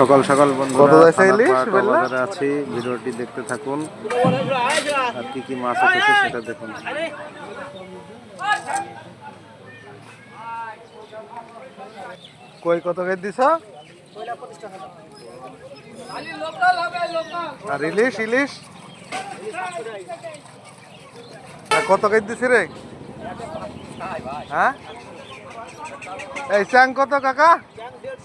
সকাল সকাল কত ইলিশ, বাজারে আছি ভিডিওটি দেখতে থাকুন। আর কি কি মাছ উঠেছে সেটা দেখুন। কই কত কেজি দিছ? আর ইলিশ ইলিশ? কত কেজি দিছি রে? হ্যাঁ? এই চ্যাং কত কাকা?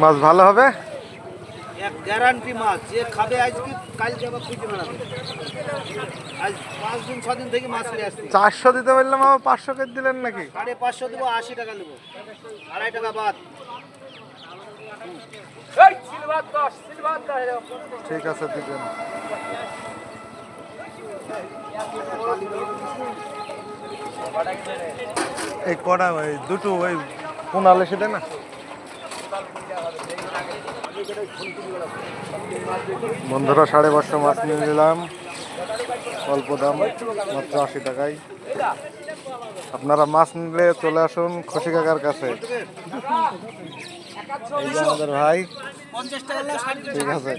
মাছ ভালো হবে? এক গ্যারান্টি মাছ। যে খাবে আজকে কাল যাবে খুঁজে বেড়াবে। আজ পাঁচ দিন ছ দিন থেকে মাছ নিয়ে আসছি। চারশো দিতে বললাম আমার পাঁচশো কেজি দিলেন নাকি? সাড়ে পাঁচশো দেবো আশি টাকা নেব। আড়াই টাকা বাদ। ঠিক আছে দিবেন। এই কটা ওই দুটো, ওই কোনালে সেটা না? বন্ধুরা, সাড়ে পাঁচশো মাছ নিয়ে নিলাম। অল্প দাম, মাত্র আশি টাকায়। আপনারা মাছ নিলে চলে আসুন খুশি কাকার কাছে। আমাদের ভাই। ঠিক আছে।